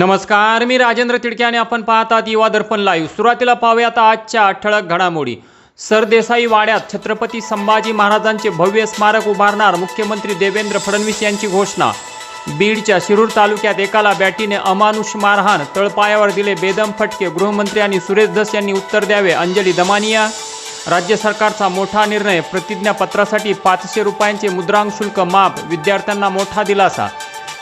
नमस्कार मी राजेंद्र तिडके आणि आपण पाहतात युवा दर्पण लाईव्ह सुरुवातीला पाहूयात आजच्या ठळक घडामोडी. सरदेसाई वाड्यात छत्रपती संभाजी महाराजांचे भव्य स्मारक उभारणार मुख्यमंत्री देवेंद्र फडणवीस यांची घोषणा. बीडच्या शिरूर तालुक्यात एकाला बॅटीने अमानुष मारहाण तळपायावर दिले बेदम फटके गृहमंत्री आणि सुरेश धस यांनी उत्तर द्यावे अंजली दमानिया. राज्य सरकारचा मोठा निर्णय प्रतिज्ञापत्रासाठी पाचशे रुपयांचे मुद्रांक शुल्क माफ विद्यार्थ्यांना मोठा दिलासा.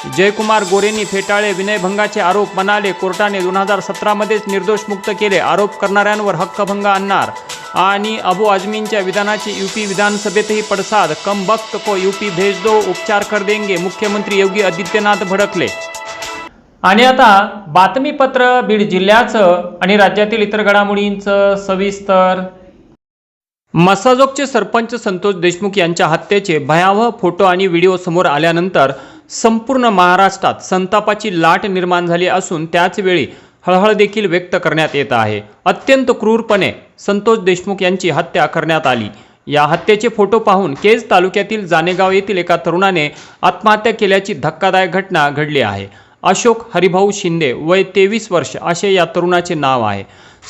जयकुमार गोरेंनी फेटाळे विनयभंगाचे आरोप म्हणाले कोर्टाने दोन हजार सतरामध्येच निर्दोष मुक्त केले. आरोप करणाऱ्यांवर हक्कभंग आणणार. आणि अबू आझमींच्या विधानाची यूपी विधानसभेतही पडसाद. कम बख्त को यूपी भेज दो उपचार कर देंगे मुख्यमंत्री योगी आदित्यनाथ भडकले. आणि आता बातमीपत्र बीड जिल्ह्याचं आणि राज्यातील इतर घडामोडींचं सविस्तर. मसाजोगचे सरपंच संतोष देशमुख यांच्या हत्येचे भयावह फोटो आणि व्हिडिओ समोर आल्यानंतर संपूर्ण महाराष्ट्रात संतापाची लाट निर्माण झाली असून त्याचवेळी हळहळ देखील व्यक्त करण्यात येत आहे. अत्यंत क्रूरपणे संतोष देशमुख यांची हत्या करण्यात आली. या हत्येचे फोटो पाहून केज तालुक्यातील जानेगाव येथील एका तरुणाने आत्महत्या केल्याची धक्कादायक घटना घडली आहे. अशोक हरिभाऊ शिंदे वय तेवीस वर्ष असे या तरुणाचे नाव आहे.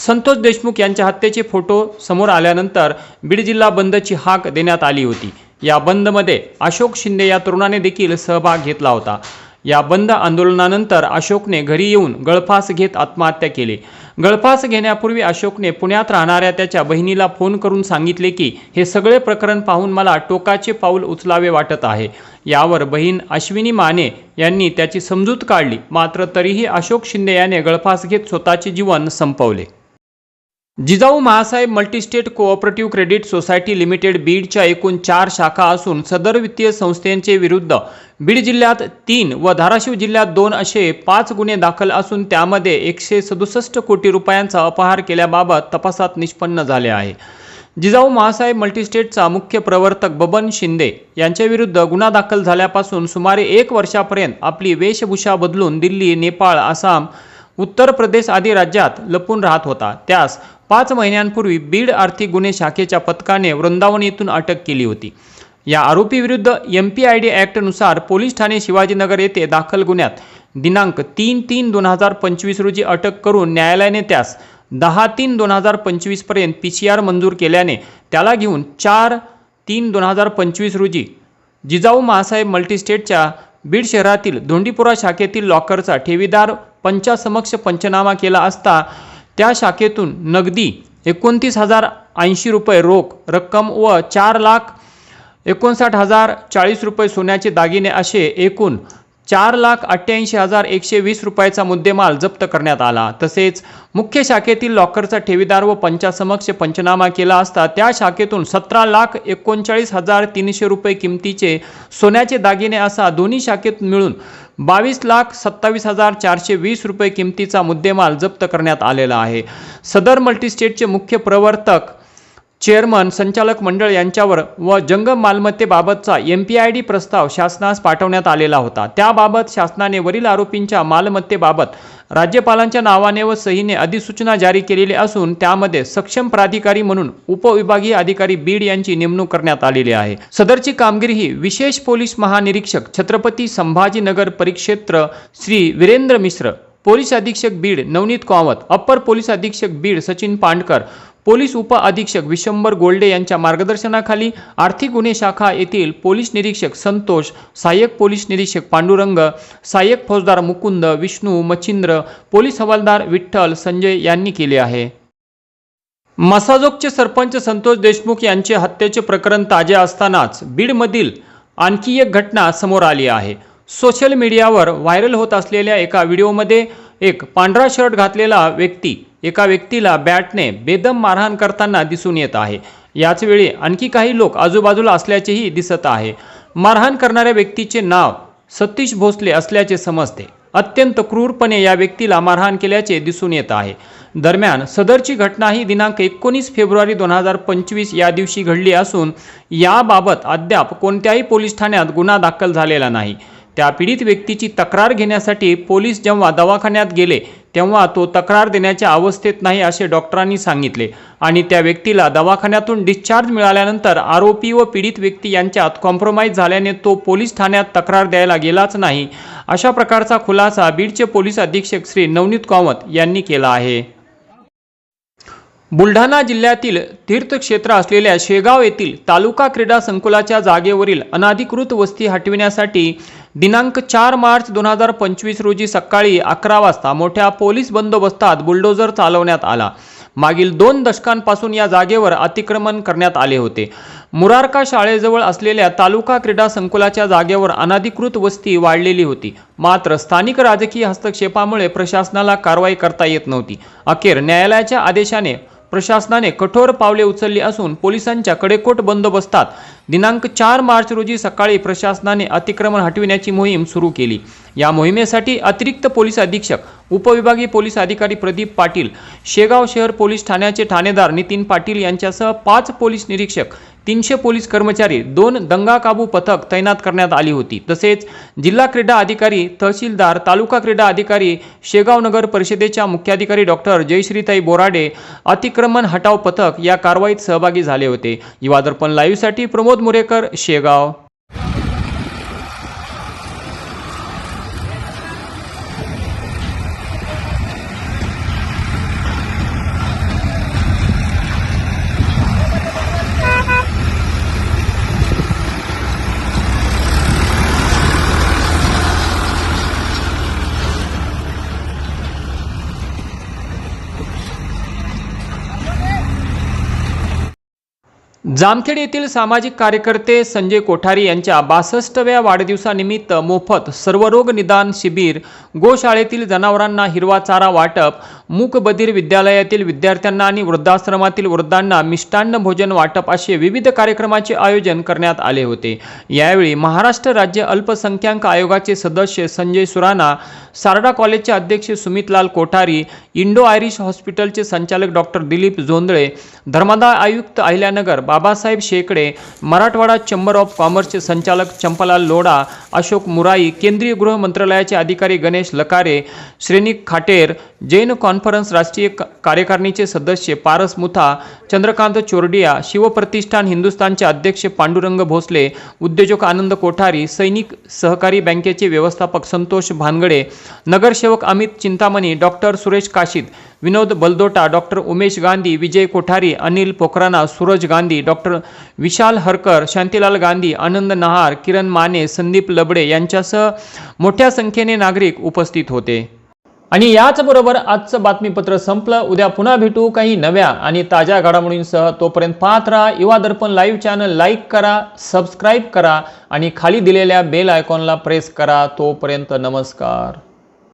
संतोष देशमुख यांच्या हत्येचे फोटो समोर आल्यानंतर बीड जिल्हा बंदची हाक देण्यात आली होती. या बंदमध्ये अशोक शिंदे या तरुणाने देखील सहभाग घेतला होता. या बंद आंदोलनानंतर अशोकने घरी येऊन गळफास घेत आत्महत्या केली. गळफास घेण्यापूर्वी अशोकने पुण्यात राहणाऱ्या त्याच्या बहिणीला फोन करून सांगितले की हे सगळे प्रकरण पाहून मला टोकाचे पाऊल उचलावे वाटत आहे. यावर बहीण अश्विनी माने यांनी त्याची समजूत काढली. मात्र तरीही अशोक शिंदे याने गळफास घेत स्वतःचे जीवन संपवले. Jijau महासाहेब multistate cooperative credit society limited बीडच्या एकूण चार शाखा असून सदर वित्तीय संस्थेचे विरुद्ध बीड जिल्ह्यात तीन व धाराशिव जिल्ह्यात दोन असे पाच गुन्हे दाखल असून त्यामध्ये एकशे सदुसष्ट कोटी रुपयांचा अपहार केल्याबाबत तपासात निष्पन्न झाले आहे. जिजाऊ महासाहेब मल्टीस्टेटचा मुख्य प्रवर्तक बबन शिंदे यांच्याविरुद्ध गुन्हा दाखल झाल्यापासून सुमारे एक वर्षापर्यंत आपली वेशभूषा बदलून दिल्ली नेपाळ आसाम उत्तर प्रदेश आदी राज्यात लपून राहत होता. त्यास पाच महिन्यांपूर्वी बीड आर्थिक गुन्हे शाखेच्या पथकाने वृंदावन येथून अटक केली होती. या आरोपीविरुद्ध एम पी आय डी ॲक्टनुसार पोलीस ठाणे शिवाजीनगर येथे दाखल गुन्ह्यात दिनांक तीन तीन दोन हजार पंचवीस रोजी अटक करून न्यायालयाने त्यास दहा तीन दोन हजार पंचवीसपर्यंत पी सी आर मंजूर केल्याने त्याला घेऊन चार तीन दोन हजार पंचवीस रोजी जिजाऊ महासाहेब मल्टीस्टेटच्या बीड शहरातील धोंडीपुरा शाखेतील लॉकरचा ठेवीदार पंचासमक्ष पंचनामा केला असता त्या शाखेतून नगदी एकोणतीस हजार ऐंशी रुपये रोख रक्कम व चार लाख एकोणसाठ हजार चाळीस रुपये सोन्याचे दागिने असे एकूण चार लाख अठ्ठ्याऐंशी हजार एकशे वीस रुपयाचा मुद्देमाल जप्त करण्यात आला. तसेच मुख्य शाखेतील लॉकरचा ठेवीदार व पंचासमक्ष पंचनामा केला असता त्या शाखेतून सतरा लाख एकोणचाळीस हजार तीनशे रुपये किमतीचे सोन्याचे दागिने असा दोन्ही शाखेत मिळून बावीस लाख सत्तावीस हजार चारशे वीस रुपये किमतीचा मुद्देमाल जप्त करण्यात आलेला आहे. सदर मल्टीस्टेटचे मुख्य प्रवर्तक चेअरमन संचालक मंडळ यांच्यावर व जंगम मालमत्तेबाबतचा एम पी आय डी प्रस्ताव शासनास पाठवण्यात आलेला होता. त्याबाबत शासनाने वरील आरोपींच्या मालमत्तेबाबत राज्यपालांच्या नावाने व सहीने अधिसूचना जारी केलेली असून त्यामध्ये सक्षम प्राधिकारी म्हणून उपविभागीय अधिकारी बीड यांची नेमणूक करण्यात आलेली आहे. सदरची कामगिरी ही विशेष पोलीस महानिरीक्षक छत्रपती संभाजीनगर परिक्षेत्र श्री वीरेंद्र मिश्र पोलीस अधीक्षक बीड नवनीत कामत अप्पर पोलीस अधीक्षक बीड सचिन पांडकर पोलीस उप अधीक्षक विशंबर गोल्डे यांच्या मार्गदर्शनाखाली आर्थिक गुन्हे शाखा येथील पोलीस निरीक्षक संतोष सहाय्यक पोलीस निरीक्षक पांडुरंग सहाय्यक फौजदार मुकुंद विष्णू मच्छिंद्र पोलीस हवालदार विठ्ठल संजय यांनी केले आहे. मसाजोगचे सरपंच संतोष देशमुख यांचे हत्येचे प्रकरण ताजे असतानाच बीडमधील आणखी एक घटना समोर आली आहे. सोशल मीडियावर व्हायरल होत असलेल्या एका व्हिडिओमध्ये एक पांढरा शर्ट घातलेला व्यक्ती एका व्यक्तीला बॅटने बेदम मारहाण करताना दिसून येत आहे. याचवेळी आणखी काही लोक आजूबाजूला असल्याचेही दिसत आहे. मारहाण करणाऱ्या व्यक्तीचे नाव सतीश भोसले असल्याचे समजते. अत्यंत क्रूरपणे या व्यक्तीला मारहाण केल्याचे दिसून येत आहे. दरम्यान सदरची घटना ही दिनांक एकोणीस फेब्रुवारी दोन हजार पंचवीस या दिवशी घडली असून याबाबत अद्याप कोणत्याही पोलीस ठाण्यात गुन्हा दाखल झालेला नाही. त्या पीडित व्यक्तीची तक्रार घेण्यासाठी पोलीस जेव्हा दवाखान्यात गेले तेव्हा तो तक्रार देण्याच्या अवस्थेत नाही असे डॉक्टरांनी सांगितले. आणि त्या व्यक्तीला दवाखान्यातून डिस्चार्ज मिळाल्यानंतर आरोपी व पीडित व्यक्ती यांच्यात कॉम्प्रोमाइज झाल्याने तो पोलीस ठाण्यात तक्रार द्यायला गेलाच नाही. अशा प्रकारचा खुलासा बीडचे पोलीस अधीक्षक श्री नवनीत कामत यांनी केला आहे. बुलढाणा जिल्ह्यातील तीर्थक्षेत्र असलेल्या शेगाव येथील तालुका क्रीडा संकुलाच्या जागेवरील अनाधिकृत वस्ती हटविण्यासाठी दिनांक चार मार्च दोन हजार पंचवीस रोजी सकाळी अकरा वाजता मोठ्या पोलीस बंदोबस्तात बुलडोजर चालवण्यात आला. मागील दोन दशकांपासून या जागेवर अतिक्रमण करण्यात आले होते. मुरारका शाळेजवळ असलेल्या तालुका क्रीडा संकुलाच्या जागेवर अनाधिकृत वस्ती वाढलेली होती. मात्र स्थानिक राजकीय हस्तक्षेपामुळे प्रशासनाला कारवाई करता येत नव्हती. अखेर न्यायालयाच्या आदेशाने प्रशासनाने कठोर पावले उचलली असून पोलिसांच्या कडेकोट बंदोबस्तात दिनांक चार मार्च रोजी सकाळी प्रशासनाने अतिक्रमण हटविण्याची मोहीम सुरू केली. या मोहिमेसाठी अतिरिक्त पोलीस अधीक्षक उपविभागीय पोलीस अधिकारी प्रदीप पाटील शेगाव शहर पोलीस ठाण्याचे ठाणेदार नितीन पाटील यांच्यासह पाच पोलीस निरीक्षक तीनशे पोलीस कर्मचारी दोन दंगा काबू पथक तैनात करण्यात आली होती. तसेच जिल्हा क्रीडा अधिकारी तहसीलदार तालुका क्रीडा अधिकारी शेगाव नगर परिषदेच्या मुख्याधिकारी डॉक्टर जयश्रीताई बोराडे अतिक्रमण हटाव पथक या कारवाईत सहभागी झाले होते. युवादर्पण लाईव्हसाठी प्रमोद मुरेकर शेगाव. जामखेड येथील सामाजिक कार्यकर्ते संजय कोठारी यांच्या बासष्टव्या वाढदिवसानिमित्त मोफत सर्वरोग निदान शिबिर गोशाळेतील जनावरांना हिरवा चारा वाटप मूकबधीर विद्यालयातील विद्यार्थ्यांना आणि वृद्धाश्रमातील वृद्धांना मिष्टान्न भोजन वाटप असे विविध कार्यक्रमाचे आयोजन करण्यात आले होते. यावेळी महाराष्ट्र राज्य अल्पसंख्याक आयोगाचे सदस्य संजय सुराणा सारडा कॉलेजचे अध्यक्ष सुमितलाल कोठारी इंडो आयरिश हॉस्पिटलचे संचालक डॉक्टर दिलीप झोंदळे धर्मादाय आयुक्त अहिल्यानगर बाबासाहेब शेकडे मराठवाडा चेंबर ऑफ कॉमर्सचे संचालक चंपलाल लोढा अशोक मुराई केंद्रीय गृह मंत्रालयाचे अधिकारी गणेश लकारे श्रेनिक खाटेर जैन कॉन्फरन्स राष्ट्रीय कार्यकारिणीचे सदस्य पारस मुथा चंद्रकांत चोरडिया शिवप्रतिष्ठान हिंदुस्थानचे अध्यक्ष पांडुरंग भोसले उद्योजक आनंद कोठारी सैनिक सहकारी बँकेचे व्यवस्थापक संतोष भानगडे नगरसेवक Amit Chintamani doctor Suresh Kashid Vinod Baldota doctor Umesh Gandhi Vijay Kothari Anil Pokharna Suraj Gandhi doctor Vishal Harkar Shantilal Gandhi Anand Nahar Kiran Mane Sandeep Labade यांच्यासह मोठ्या संख्येने नागरिक उपस्थित होते. आणि याचबरोबर आजचं बातमीपत्र संपलं. उद्या पुन्हा भेटू काही नव्या आणि ताज्या घडामोडींसह. तोपर्यंत पाहत राहा Yuva Darpan live channel. Like करा सबस्क्राईब करा आणि खाली दिलेल्या बेल आयकॉनला प्रेस करा. तोपर्यंत नमस्कार.